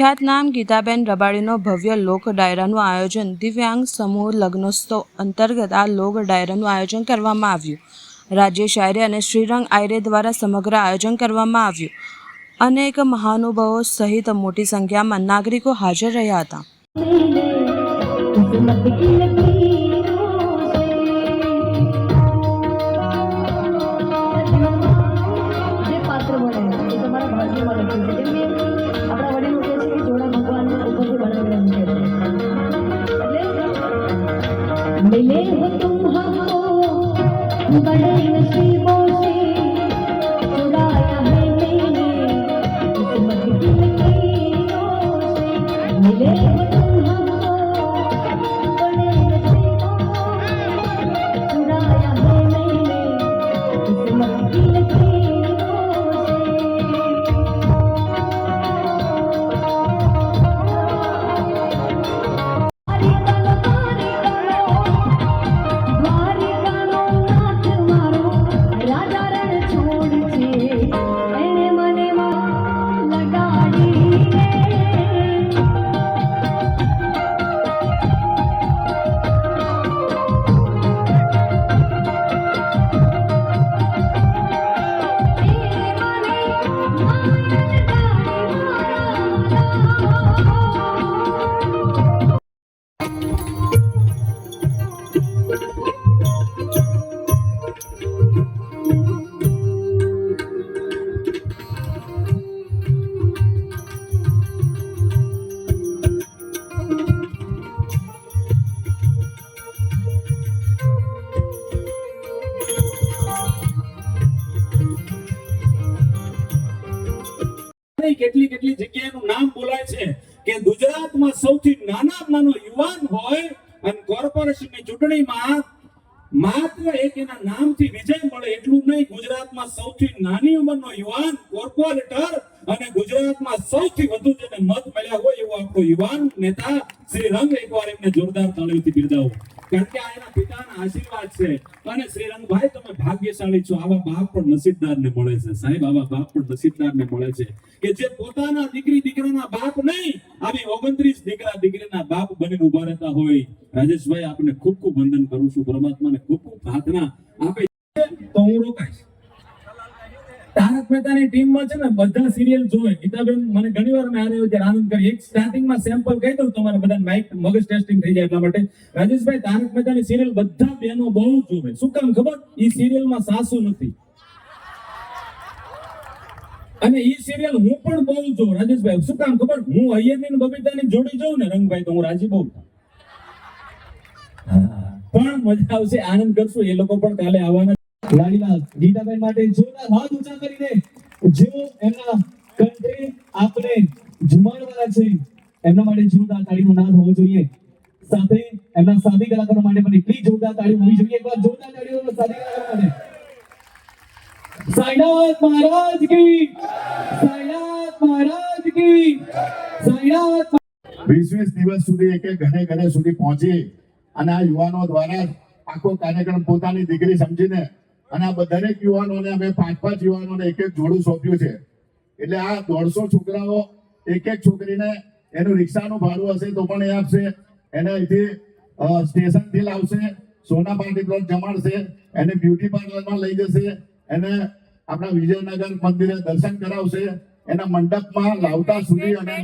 ખ્યાતનામ ગીતાબેન રબાડીનો ભવ્ય લોક ડાયરાનું આયોજન દિવ્યાંગ સમૂહ લગ્નોત્સવ અંતર્ગત આ લોક ડાયરાનું આયોજન કરવામાં આવ્યું. રાજ્ય શાયરી અને શ્રીરંગ આયરે દ્વારા સમગ્ર આયોજન કરવામાં આવ્યું. અનેક મહાનુભાવો સહિત મોટી સંખ્યામાં નાગરિકો હાજર રહ્યા હતા. કેટલી કેટલી જગ્યાએનું નામ બોલાય છે કે ગુજરાતમાં સૌથી નાના નાનો યુવાન હોય અને કોર્પોરેશનની ચૂંટણીમાં માત્ર એક એના નામથી વિજય મળે એટલું નહીં, ગુજરાતમાં સૌથી નાની ઉંમરનો યુવાન કોર્પોરેટર અને ગુજરાતમાં સૌથી વધુ જેને મત મળ્યા હોય એવો આપણો યુવાન નેતા શ્રી રંગ એકવાર એમને જોરદાર તાળીઓથી બિરદાવો. દીકરી, દીકરાના બાપ નહીં, આવી ઓગણત્રીસ દીકરા, દીકરીના બાપ બનીને ઊભા રહેતા હોય. રાજેશભાઈ, આપને ખૂબ ખૂબ વંદન કરું છું. પરમાત્માને ખૂબ ખૂબ પ્રાર્થના આપે તો હું રોકાઈશ. તારક મહેતાની ટીમમાં છે ને બધા સિરિયલ જોવે. ગીતાબેન મને ઘણી વાર મેં આવ્યો ત્યારે આનંદ કરી એક સ્ટાર્ટિંગમાં સેમ્પલ કહી દઉં તમારે બધા માઇક મગજ ટેસ્ટિંગ થઈ જાય એટલા માટે. રાજેશભાઈ તારક મહેતાની સિરિયલ બધા બહેનો બહુ જોવે. શું કામ ખબર? એ સિરિયલમાં સાસુ નથી. અને એ સિરિયલ હું પણ બહુ જોઉં. રાજેશભાઈ શું કામ ખબર? હું અય્યરની બબીતાની જોડી જોઉં ને રંગભાઈ તો હું રાજી બહુ પણ મજા આવશે આનંદ કરશું. એ લોકો પણ કાલે આવવાના લાડીલા ગીતાબેન માટે જોરદાર હાથ ઊંચા કરીને જેઓ એમના કંઠે આપણે જુમાડવાના છે, એમના માટે જોરદાર તાળીનો નાદ હોવો જોઈએ. સાથે એમના સાથી કલાકારો માટે પણ એટલી જોરદાર તાળી હોવી જોઈએ. એકવાર જોરદાર તાળીઓ સાથી કલાકારો માટે. સાઈનાથ મહારાજ કી સાઈનાથ મહારાજ કી સાઈનાથ વીસ દિવસ સુધી એક એક ઘરે ઘરે સુધી પહોંચી અને આ યુવાનો દ્વારા આખો કાર્યક્રમ પોતાની દીકરી સમજીને અને આ દરેક યુવાનોને અમે પાંચ પાંચ યુવાનોને એક એક જોડું સોંપ્યું છે. એટલે આ દોઢસો છોકરાઓ એક એક છોકરીને એનું રિક્ષાનું ભાડું હશે તો પણ એ આપશે. એને અહીંથી સ્ટેશનથી લાવશે, સોના પાર્ટી પ્લોટ જમાડશે, એને બ્યુટી પાર્લરમાં લઈ જશે, એને આપણા વિજયનગર મંદિરે દર્શન કરાવશે, એના મંડપમાં લાવતા સુધી અને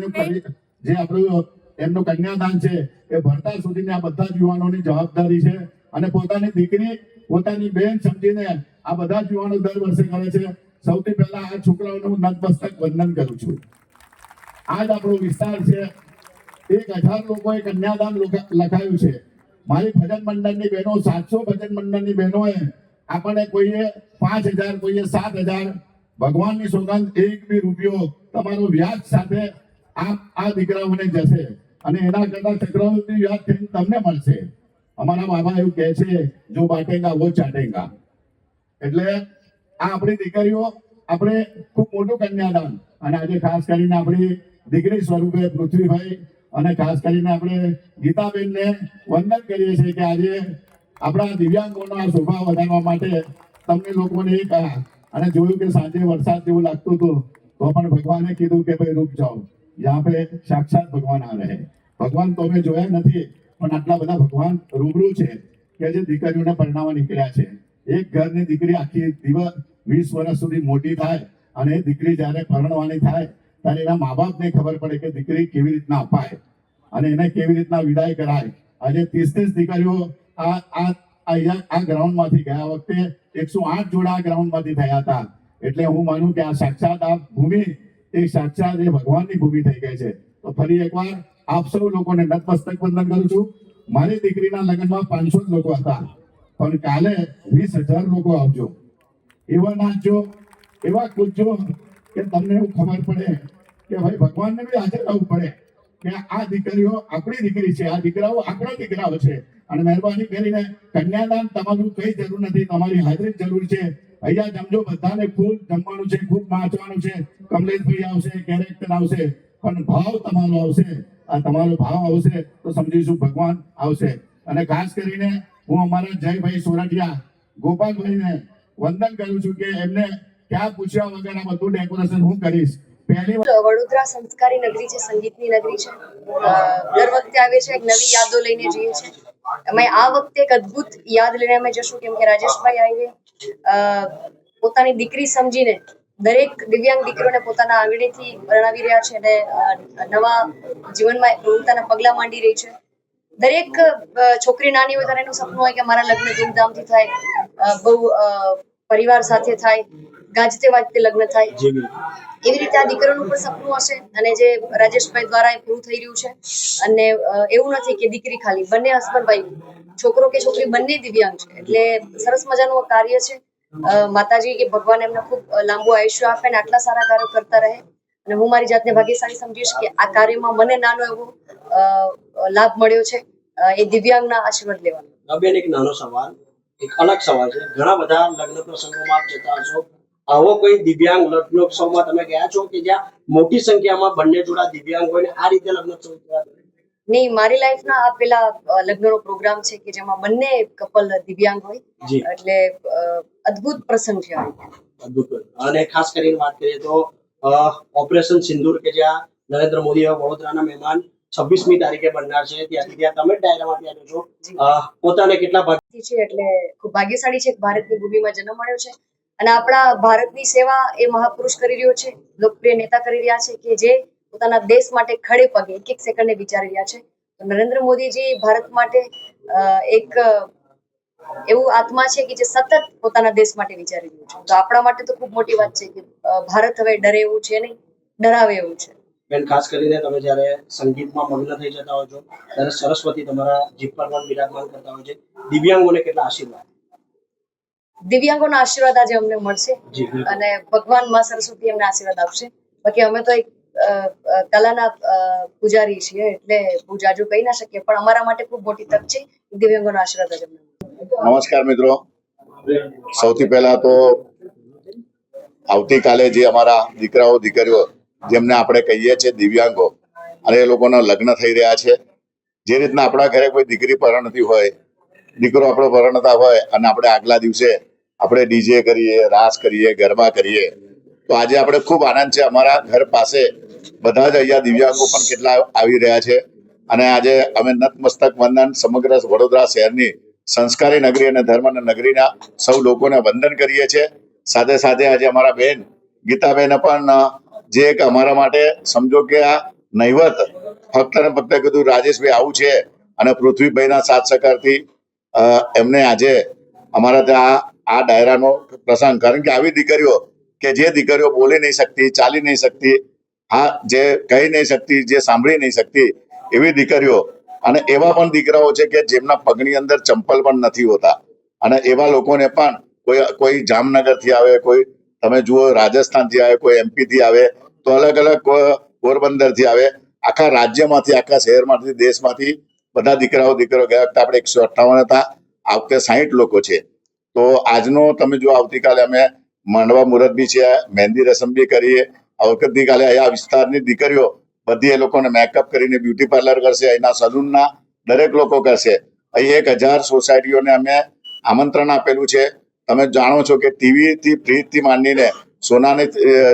જે આપણું એમનું કન્યાદાન છે, એ ભરતા સુધીની આ બધા જ યુવાનોની જવાબદારી છે. અને પોતાની દીકરી, પોતાની બેન સમજીને આ બધા જ યુવાનો દર વર્ષે કરે છે. સૌથી પહેલા આ છોકરાઓનું નતમસ્તક વંદન કરું છું. આજ આપણો વિસ્તાર છે. એક હજાર લોકોએ કન્યાદાન લખાયું છે. મારી ભજન મંડળની બહેનો, સાતસો ભજન મંડળની બહેનોએ આપણને કોઈએ પાંચ હજાર, કોઈએ સાત હજાર, ભગવાનની સોગંદ એક બી રૂપિયો તમારો વ્યાજ સાથે આ આ દીકરાઓને જશે. અને એના કરતા ચક્રવૃદ્ધિ વ્યાજ થઈને તમને મળશે. અમારા બાબા એવું કહે છે, જો બાટેંગા, વો ચાટેંગા. એટલે આ આપણી દીકરીઓ, આપણે ખૂબ મોટું કન્યાદાન. અને આજે ખાસ કરીને આપણી દીકરી સ્વરૂપે પૃથ્વીભાઈ અને ખાસ કરીને આપણે ગીતાબેનને વંદન કરીએ છીએ કે આજે આપણા દિવ્યાંગોનો આ શોભા વધારવા માટે તમને લોકોને એ કહ્યા. અને જોયું કે સાંજે વરસાદ જેવું લાગતું હતું, તો પણ ભગવાને કીધું કે ભાઈ રૂપ જાઓ. જ્યાં પે સાક્ષાત ભગવાન આ રહે. ભગવાન તો અમે જોયા નથી. પણ આટલા બધા ભગવાન રૂબરૂ છે કે જે દીકરીઓને પરિણામો નીકળ્યા છે. એક ઘરની દીકરી આખી દિવસ વીસ વર્ષ સુધી મોટી થાય અને દીકરી જ્યારે પરણવાની થાય, ત્યારે એના મા બાપને ખબર પડે કે દીકરી કેવી રીતના અપાય અને એને કેવી રીતના વિદાય કરાય. આજે ત્રીસ ત્રીસ દીકરીઓ આ આ આ ગ્રાઉન્ડમાંથી ગયા વખતે એકસો આઠ જોડા આ ગ્રાઉન્ડમાંથી થયા હતા. એટલે હું માનું કે આ સાક્ષાત આ ભૂમિ, એ સાક્ષાત એ ભગવાનની ભૂમિ થઈ ગઈ છે. તો ફરી એકવાર આપ સૌ લોકોને નતમસ્તક વંદન કરું છું. મારી દીકરીના લગ્નમાં પાંચસો જ લોકો હતા. પણ કાલે વીસ હજાર લોકો આવજો. એવા નાચજો, એવા કૂદજો કે તમને એવું ખબર પડે કે ભાઈ ભગવાનને બી હાજર રહેવું પડે કે આ દીકરીઓ આપણી દીકરી છે, આ દીકરાઓ આપણા દીકરાઓ છે. અને મહેરબાની કરીને કન્યાદાન તમારું કઈ જરૂર નથી, તમારી હાજરી જરૂર છે. અહીંયા જમજો બધાને, ખૂબ જમવાનું છે, ખૂબ નાચવાનું છે. કમલેશભાઈ આવશે, કેરેક્ટર આવશે. પણ ભાવ તમારો આવશે. તમારો ભાવ આવશે તો સમજીશું ભગવાન આવશે. અને ખાસ કરીને હું અમારા જયભાઈ સોરઠિયા ગોપાલભાઈને વંદન કરું છું કે એમને ક્યાં પૂછ્યા વગર આ બધું ડેકોરેશન હું કરીશ. પહેલી વડોદરા સંસ્કારી નગરી છે સંગીતની નગરી છે. દર વખતે આવે છે એક નવી યાદો લઈને જઈએ છે. અમે આ વખતે એક અદ્ભુત યાદ લઈને અમે જશું કેમ કે રાજેશભાઈ આવીને અ, પોતાની દીકરી સમજીને દરેક દિવ્યાંગ દીકરોને પોતાના આંગળીથી વર્ણવી રહ્યા છે અને નવા જીવનમાં પ્રવૃત્તાના પગલા માંડી રહી છે. દરેક છોકરી નાની હોય ત્યારે એનું સપનું હોય કે મારા લગ્ન ધૂમધામથી થાય બહુ પરિવાર સાથે થાય ગાજતે વાજતે લગ્ન થાય. એવી રીતે આ દીકરીનું પણ સપનું હશે અને જે રાજેશભાઈ દ્વારા એ પૂરું થઈ રહ્યું છે. અને એવું નથી કે દીકરી ખાલી બંને હસબન્ડ ભાઈ છોકરો કે છોકરી બંને દિવ્યાંગ છે. એટલે સરસ મજાનું કાર્ય છે. માતાજી કે ભગવાન એમને ખૂબ લાંબુ આયુષ્ય આપે અને આટલા સારા કાર્યો કરતા રહે. અને હું મારી જાતને ભાગ્યશાળી સમજીશ કે આ કાર્યમાં મને નાનો એવો લાભ મળ્યો છે. એ દિવ્યાંગના આશીર્વાદ લેવાનો. બેન એક નાનો સવાલ, એક અલગ સવાલ છે. ઘણા બધા લગ્ન પ્રસંગોમાં આપ જતા હશો. આવો કોઈ દિવ્યાંગ લગ્નોત્સવમાં તમે ગયા છો કે જ્યાં મોટી સંખ્યામાં બંને જોડા દિવ્યાંગ હોય આ રીતે લગ્નોત્સવ? નહીં મારી લાઈફના આ પેલા લગ્નનો પ્રોગ્રામ છે કે જેમાં બંને કપલ દિવ્યાંગ હોય. એટલે અદ્ભુત પ્રસંગ છે અદ્ભુત. અને ખાસ કરીને વાત કરીએ તો ઓપરેશન સિંદૂર કે જ્યાં નરેન્દ્ર મોદી વડોદરાના મહેમાન છવ્વીસમી તારીખે બનનાર છે. ત્યાંથી ત્યાં તમે ડાયરામાં ત્યાં છો. પોતાને કેટલા ભાગ છે એટલે ખૂબ ભાગ્યશાળી છે ભારતની ભૂમિમાં જન્મ મળ્યો છે. અને આપણા ભારતની સેવા એ મહાપુરુષ કરી રહ્યો છે. લોકપ્રિય નેતા કરી રહ્યા છે કે જે પોતાના દેશ માટે ખડે પગે એક એક સેકન્ડને વિચારી રહ્યા છે. નરેન્દ્ર મોદીજી ભારત માટે એક એવું આત્મા છે કે જે સતત પોતાના દેશ માટે વિચારી રહ્યું છે. તો આપણા માટે તો ખૂબ મોટી વાત છે કે ભારત હવે ડરે એવું છે નહીં ડરાવે એવું છે. બેન ખાસ કરીને તમે જ્યારે સંગીતમાં મગ્ન થઈ જતા હો છો ત્યારે સરસ્વતી તમારા જીભ પર પણ બિરાજમાન કરતા હોય છે. દિવ્યાંગોને કેટલા આશીર્વાદ? દિવ્યાંગોના આશીર્વાદ આજે અમને મળશે અને ભગવાનમાં સરસ્વતી અમને આશીર્વાદ આપશે. બાકી અમે તો એક કલાના પૂજારી છીએ એટલે જાજુ કહી ના શકીએ, પણ અમારા માટે ખૂબ મોટી તક છે દિવ્યાંગોના આશીર્વાદ જ નમસ્કાર મિત્રો. સૌથી પહેલા તો આવતીકાલે જે અમારા દીકરાઓ, દીકરીઓ, જેમને આપણે કહીએ છીએ દિવ્યાંગો, અને એ લોકોના લગ્ન થઈ રહ્યા છે, જે રીતના આપણા ઘરે કોઈ દીકરી પરણતી હોય, દીકરો આપણો પરણતા હોય, અને આપણે આગલા દિવસે આપણે ડીજે કરીએ, રાસ કરીએ, ગરબા કરીએ, તો આજે આપણે ખૂબ આનંદ છે. અમારા ઘર પાસે બધા જ અહીંયા દિવ્યાંગો પણ કેટલા આવી રહ્યા છે. અને આજે અમે નતમસ્તક વંદન સમગ્ર વડોદરા શહેરની સંસ્કારી નગરી અને ધર્મના નગરીના સૌ લોકોને વંદન કરીએ છીએ. સાથે સાથે આજે અમારા બેન ગીતાબેને પણ જે એક અમારા માટે સમજો કે આ નહીવત ફક્ત ને ફક્ત કીધું રાજેશભાઈ આવું છે અને પૃથ્વીભાઈના સાથ સહકારથી એમને આજે અમારા ત્યાં આ ડાયરાનો પ્રસંગ. કારણ કે આવી દીકરીઓ કે જે દીકરીઓ બોલી નહીં શકતી, ચાલી નહીં શકતી હા જે કહી નહીં શકતી, જે સાંભળી નહીં શકતી એવી દીકરીઓ અને એવા પણ દીકરાઓ છે કે જેમના પગની અંદર ચંપલ પણ નથી હોતા. અને એવા લોકોને પણ કોઈ કોઈ જામનગરથી આવે, કોઈ તમે જુઓ રાજસ્થાનથી આવે, કોઈ એમપી થી આવે, તો અલગ અલગ પોરબંદરથી આવે, આખા રાજ્યમાંથી, આખા શહેરમાંથી, દેશમાંથી બધા દીકરાઓ દીકરો ગયા વખતે આપણે એકસો અઠ્ઠાવન હતા, આ વખતે સાહીઠ લોકો છે. તો આજનો તમે જો આવતીકાલે અમે માંડવા મુહૂર્ત બી છે, મહેંદી રસમ બી કરીએ આ વખતની કાલે આ વિસ્તારની દીકરીઓ બધી એ લોકોને મેકઅપ કરીને બ્યુટી પાર્લર કરશે, અહીંના સલૂનના દરેક લોકો કરશે. અહીં એક હજાર સોસાયટીઓને અમે આમંત્રણ આપેલું છે. તમે જાણો છો કે ટીવી થી ફ્રીજથી માંડીને, સોનાની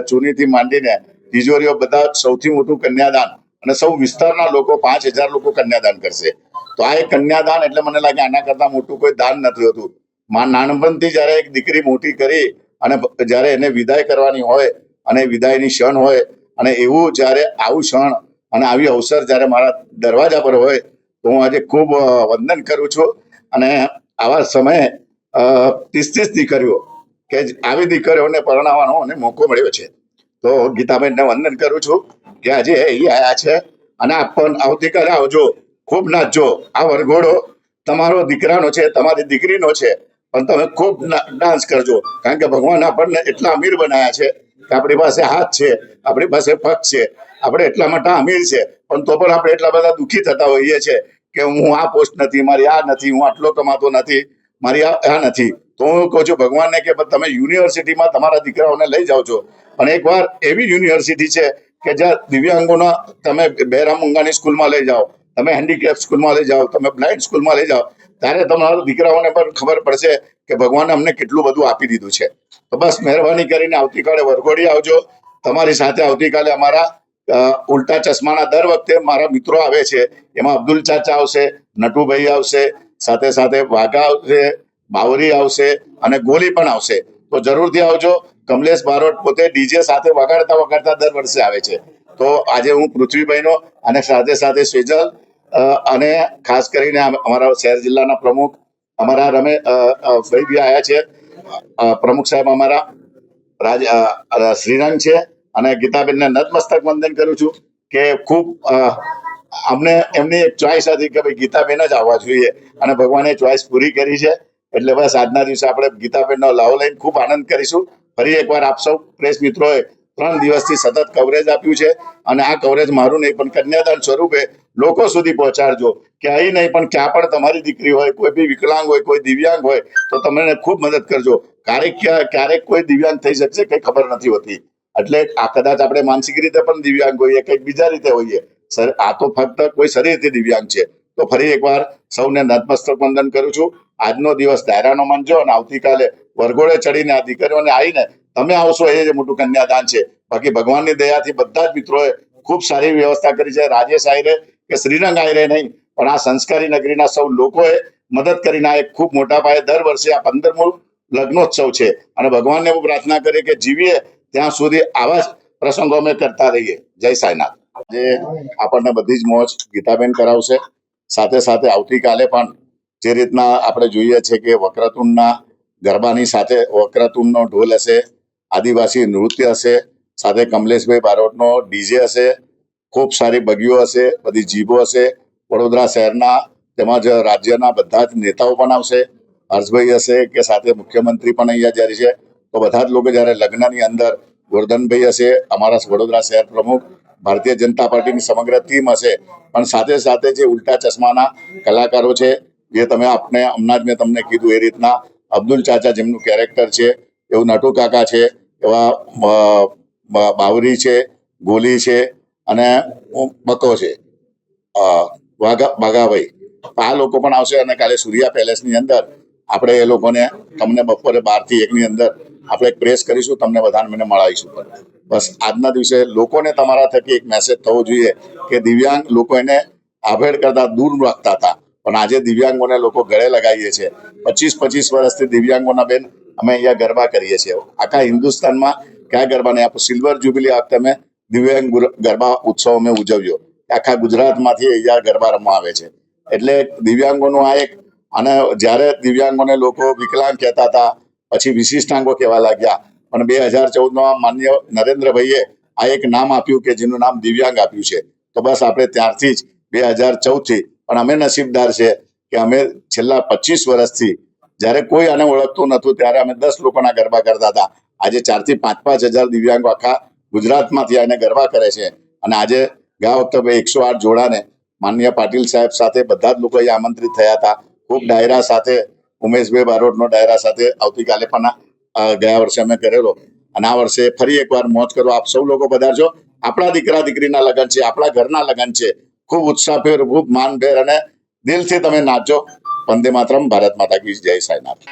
ચૂનીથી માંડીને તિજોરીઓ બધા સૌથી મોટું કન્યાદાન અને સૌ વિસ્તારના લોકો, પાંચ હજાર લોકો કન્યાદાન કરશે. તો આ એક કન્યાદાન એટલે મને લાગે આના કરતા મોટું કોઈ દાન નથી હોતું. માં નાનપણથી જ્યારે એક દીકરી મોટી કરી અને જ્યારે એને વિદાય કરવાની હોય અને વિદાયની ક્ષણ હોય અને એવું જ્યારે આવું ક્ષણ અને આવી અવસર જ્યારે મારા દરવાજા પર હોય, તો હું આજે ખૂબ વંદન કરું છું. અને આવા સમયે ત્રીસ ત્રીસ દીકરીઓ કે આવી દીકરીઓને પરણાવવાનો મને મોકો મળ્યો છે. તો ગીતાબેનને વંદન કરું છું કે આજે એ આવ્યા છે અને આપ પણ આવતીકાલે આવજો. ખૂબ નાચજો. આ વરઘોડો તમારો દીકરાનો છે, તમારી દીકરીનો છે, પણ તમે ખૂબ ડાન્સ કરજો. કારણ કે ભગવાન આપણને એટલા અમીર બનાયા છે કે આપણી પાસે હાથ છે, આપણી પાસે પગ છે, આપણે એટલા માટે અમીર છે, પણ તો પણ આપણે એટલા બધા દુઃખી થતા હોઈએ છે કે હું આ પોસ્ટ નથી, મારી આ નથી, હું આટલો કમાતો નથી, મારી આ નથી. તો હું કહું છું, ભગવાનને કે તમે યુનિવર્સિટીમાં તમારા દીકરાઓને લઈ જાઓ છો. પણ એકવાર એવી યુનિવર્સિટી છે કે જ્યાં દિવ્યાંગોના તમે બહેરામ મૂંગાની સ્કૂલમાં લઈ જાઓ, તમે હેન્ડીકેપ સ્કૂલમાં લઈ જાઓ, તમે બ્લાઇન્ડ સ્કૂલમાં લઈ જાઓ, ત્યારે તમારા દીકરાઓને પણ ખબર પડશે કે ભગવાને અમને કેટલું બધું આપી દીધું છે. તો બસ મહેરબાની કરીને આવતીકાલે વરઘોડી આવજો. તમારી સાથે આવતીકાલે અમારા ઉલટા ચશ્માના દર વખતે મારા મિત્રો આવે છે. એમાં અબ્દુલ ચાચા આવશે, નટુભાઈ આવશે, સાથે સાથે વાઘા આવશે, બાવરી આવશે અને ગોલી પણ આવશે. તો જરૂરથી આવજો. કમલેશ બારોટ પોતે ડીજે સાથે વગાડતા વગાડતા દર વર્ષે આવે છે. તો આજે હું પૃથ્વીભાઈનો અને સાથે સાથે સેજલ અને ખાસ કરીને અમારા શહેર જિલ્લાના પ્રમુખ અમારા રમે ભાઈ બી આવ્યા છે. પ્રમુખ સાહેબ અમારા. રાજ શ્રીરંગ છે અને ગીતાબેનને નતમસ્તક વંદન કરું છું કે ખૂબ અમને એમની એક ચોઈસ હતી કે ભાઈ ગીતાબેન જ આવવા જોઈએ અને ભગવાને ચોઈસ પૂરી કરી છે. એટલે બસ આજના દિવસે આપણે ગીતાબેનનો લાવો લઈને ખૂબ આનંદ કરીશું. ફરી એકવાર આપ સૌ પ્રેસ મિત્રોએ ત્રણ દિવસથી સતત કવરેજ આપ્યું છે અને આ કવરેજ મારું નહીં, પણ કન્યાદાન સ્વરૂપે લોકો સુધી પહોંચાડજો. કે નહીં, પણ ક્યાં પણ તમારી દીકરી હોય, કોઈ બી વિકલાંગ હોય, કોઈ દિવ્યાંગ હોય, તો તમને ખૂબ મદદ કરજો. ક્યારેક ક્યારેક કોઈ દિવ્યાંગ થઈ શકશે, કઈ ખબર નથી હોતી. એટલે આ કદાચ આપણે માનસિક રીતે પણ દિવ્યાંગ હોઈએ, કંઈક બીજા રીતે હોઈએ. સર, આ તો ફક્ત કોઈ શરીરથી દિવ્યાંગ છે. તો ફરી એકવાર સૌને નતમસ્તક વંદન કરું છું. આજનો દિવસ ડાયરાનો માનજો અને આવતીકાલે વરઘોડે ચડીને આ દીકરીઓને આવીને તમે આવશો એ જ મોટું કન્યાદાન છે. બાકી ભગવાનની દયાથી બધા જ મિત્રોએ ખૂબ સારી વ્યવસ્થા કરી છે. રાજેશ આયરે કે શ્રીરંગ આયરે નહીં, પણ આ સંસ્કારી નગરીના સૌ લોકોએ મદદ કરીને આ એક ખૂબ મોટા પાયે દર વર્ષે આ પંદરમું લગ્નોત્સવ છે. અને ભગવાનને હું પ્રાર્થના કરીએ કે જીવીએ ત્યાં સુધી આવા જ પ્રસંગો અમે કરતા રહીએ. જય સાંઈનાથ. જે આપણને બધી જ મોજ ગીતાબેન કરાવશે. સાથે સાથે આવતીકાલે પણ જે રીતના આપણે જોઈએ છે કે વક્રતુંડના ગરબાની સાથે વક્રતુંડનો ઢોલ હશે. આદિવાસી નૃત્ય હશે, સાથે કમલેશભાઈ બારોટનો ડીજે હશે, ખૂબ સારી બગીઓ હશે, બધી જીભો હશે. વડોદરા શહેરના તેમજ રાજ્યના બધા જ નેતાઓ પણ આવશે. હર્ષભાઈ હશે કે સાથે મુખ્યમંત્રી પણ અહીંયા જ્યારે છે, તો બધા જ લોકો જ્યારે લગ્નની અંદર ગોરધનભાઈ હશે, અમારા વડોદરા શહેર પ્રમુખ, ભારતીય જનતા પાર્ટીની સમગ્ર ટીમ હશે. પણ સાથે સાથે જે ઉલ્ટા ચશ્માના કલાકારો છે, જે તમે આપને હમણાં જ મેં તમને કીધું એ રીતના અબ્દુલ ચાચા જેમનું કેરેક્ટર છે, એવું નટુ કાકા છે એવા બાવરી છે, ગોલી છે અને બકો છે. વાઘા, વાઘાભાઈ. આ લોકો પણ આવશે અને કાલે સૂર્યા પેલેસની અંદર આપણે એ લોકોને તમને બપોરે બારથી એકની અંદર આપણે એક પ્રેસ કરીશું, તમને બધાને મને મળાવીશું બસ આજના દિવસે લોકોને તમારા થકી એક મેસેજ થવો જોઈએ કે દિવ્યાંગ લોકો એને આભેડ કરતા દૂર રાખતા હતા. પણ આજે દિવ્યાંગોને લોકો ગળે લગાવીએ છીએ. પચીસ પચીસ વર્ષથી દિવ્યાંગોના બેન અમે અહીંયા ગરબા કરીએ છીએ. આખા હિન્દુસ્તાનમાં કયા ગરબા નહીં? આપણે સિલ્વર જ્યુબિલી આ વખતે અમે દિવ્યાંગ ગુર- ગરબા ઉત્સવ અમે ઉજવ્યો આખા ગુજરાતમાંથી અહીંયા ગરબા રમવા આવે છે. એટલે દિવ્યાંગોનું આ એક, અને જ્યારે દિવ્યાંગોને લોકો વિકલાંગ કહેતા હતા, પછી વિશિષ્ટાંગો કહેવા લાગ્યા. પણ બે હજાર ચૌદમાં માન્ય નરેન્દ્રભાઈએ આ એક નામ આપ્યું કે જેનું નામ દિવ્યાંગ આપ્યું છે. તો બસ આપણે ત્યારથી જ બે હજાર ચૌદથી, પણ અમે નસીબદાર છે કે અમે છેલ્લા પચીસ વર્ષથી જ્યારે કોઈ આને ઓળખતું નતું ત્યારે અમે દસ લોકોના ગરબા કરતા હતા. આજે ચારથી પાંચ પાંચ હજાર દિવ્યાંગો આખા ગુજરાતમાંથી આને ગરબા કરે છે. અને આજે ગયા વખતે એકસો આઠ જોડાને માનનીય પાટીલ સાહેબ સાથે બધા જ લોકો અહીંયા આમંત્રિત થયા હતા. ખૂબ ડાયરા સાથે, ઉમેશભાઈ બારોટનો ડાયરા સાથે આવતીકાલે પણ ગયા વર્ષે અમે કરેલો. અને આ વર્ષે ફરી એકવાર મોજ કરો. આપ સૌ લોકો પધારજો. આપણા દીકરા, દીકરીના લગ્ન છે, આપણા ઘરના લગ્ન છે. ખૂબ ઉત્સાહભેર, ખૂબ માનભેર અને દિલથી તમે નાચો. વંદે માતરમ ભારત માતા કી જય સાંઈનાથ.